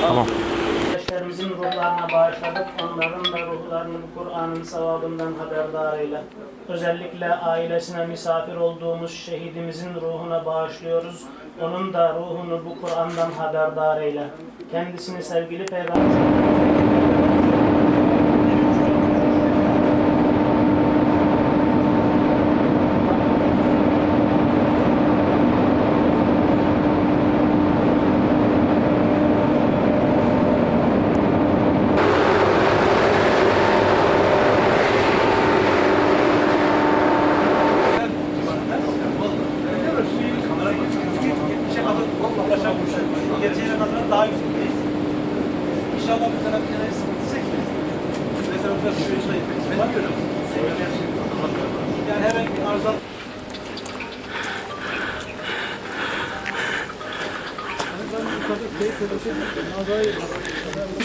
Tamam. Kardeşlerimizin ruhlarına bağışladık. Onların da ruhlarını Kur'an'ın sevabından haberdar eyle. Özellikle ailesine misafir olduğumuz şehidimizin ruhuna bağışlıyoruz. Onun da ruhunu bu Kur'an'dan haberdar eyle. Kendisini sevgili Peygamber İnşallah bu sene bir sene sıkıntı çekmeyiz. Mesela bu süreçte ben diyorum. Yani hemen bir arıza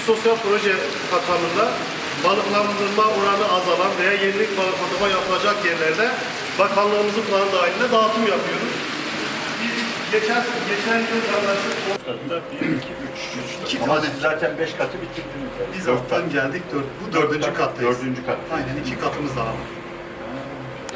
Sosyal proje kapsamında balıklandırma oranı azalan veya yenilik balıklandırma yapılacak yerlerde bakanlığımızın planı dahilinde dağıtım yapıyoruz. Geçen, geçen yıl yaklaşık Ama siz zaten 5 katı bitirdiniz. biz alttan geldik, dört, bu dördüncü kattayız. Dördüncü kat. Aynen iki katımız daha var.